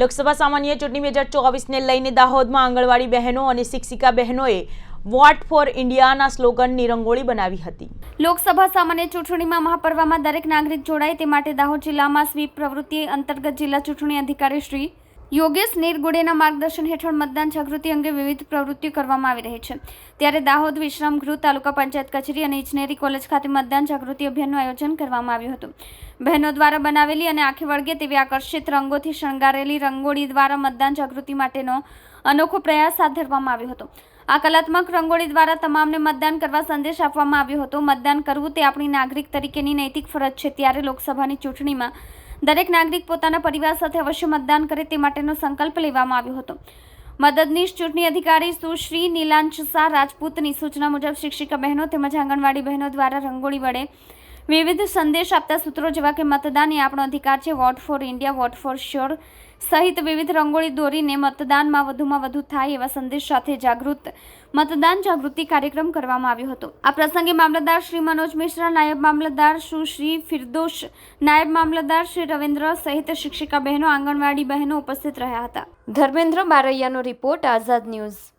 લોકસભા સામાન્ય ચૂંટણી બે હજાર ચોવીસને લઈને દાહોદમાં આંગણવાડી બહેનો અને શિક્ષિકા બહેનોએ વોટ ફોર ઇન્ડિયાના સ્લોગનની રંગોળી બનાવી હતી. લોકસભા સામાન્ય ચૂંટણીમાં મહાપર્વમાં દરેક નાગરિક જોડાય તે માટે દાહોદ જિલ્લામાં સ્વીપ પ્રવૃત્તિ અંતર્ગત જિલ્લા ચૂંટણી અધિકારી શ્રી યોગેશ નીરગુડેના માર્ગદર્શન હેઠળ મતદાન જાગૃતિ અંગે વિવિધ પ્રવૃત્તિઓ કરવામાં આવી રહી છે. ત્યારે દાહોદ વિશ્રામ ગૃહ, તાલુકા પંચાયત કચેરી અને ઇજનેરી કોલેજ ખાતે મતદાન જાગૃતિ અભિયાનનું આયોજન કરવામાં આવ્યું હતું. બહેનો દ્વારા બનાવેલી અને આંખે વળગે તેવી આકર્ષિત રંગોથી શણગારેલી રંગોળી દ્વારા મતદાન જાગૃતિ માટેનો અનોખો પ્રયાસ હાથ ધરવામાં આવ્યો હતો. આ કલાત્મક રંગોળી દ્વારા તમામને મતદાન કરવા સંદેશ આપવામાં આવ્યો હતો. મતદાન કરવું તે આપણી નાગરિક તરીકેની નૈતિક ફરજ છે. ત્યારે લોકસભાની ચૂંટણીમાં દરેક નાગરિક પોતાના પરિવાર સાથે અવશ્ય મતદાન કરે તે માટેનો સંકલ્પ લેવામાં આવ્યો હતો. મદદનીશ ચૂંટણી અધિકારી સુશ્રી નીલાંશ શાહ રાજપૂતની સૂચના મુજબ શિક્ષિકા બહેનો તેમજ આંગણવાડી બહેનો દ્વારા રંગોળી વડે વિવિધ સંદેશ આપતા સૂત્રો જેવા કે મતદાન એ આપણો અધિકાર છે. Vote for India, vote for sure સહિત વિવિધ રંગોળી દોરીને મતદાનમાં વધુમાં વધુ થાય એવા સંદેશ સાથે જાગૃત મતદાન જાગૃતિ કાર્યક્રમ કરવામાં આવ્યો હતો. આ પ્રસંગે મામલતદાર શ્રી મનોજ મિશ્રા, નાયબ મામલતદાર સુશ્રી ફિરદોશ, નાયબ મામલતદાર શ્રી રવિન્દ્ર સહિત શિક્ષિકા બહેનો, આંગણવાડી બહેનો ઉપસ્થિત રહ્યા હતા. ધર્મેન્દ્ર બારૈયાનો રિપોર્ટ આઝાદ ન્યૂઝ.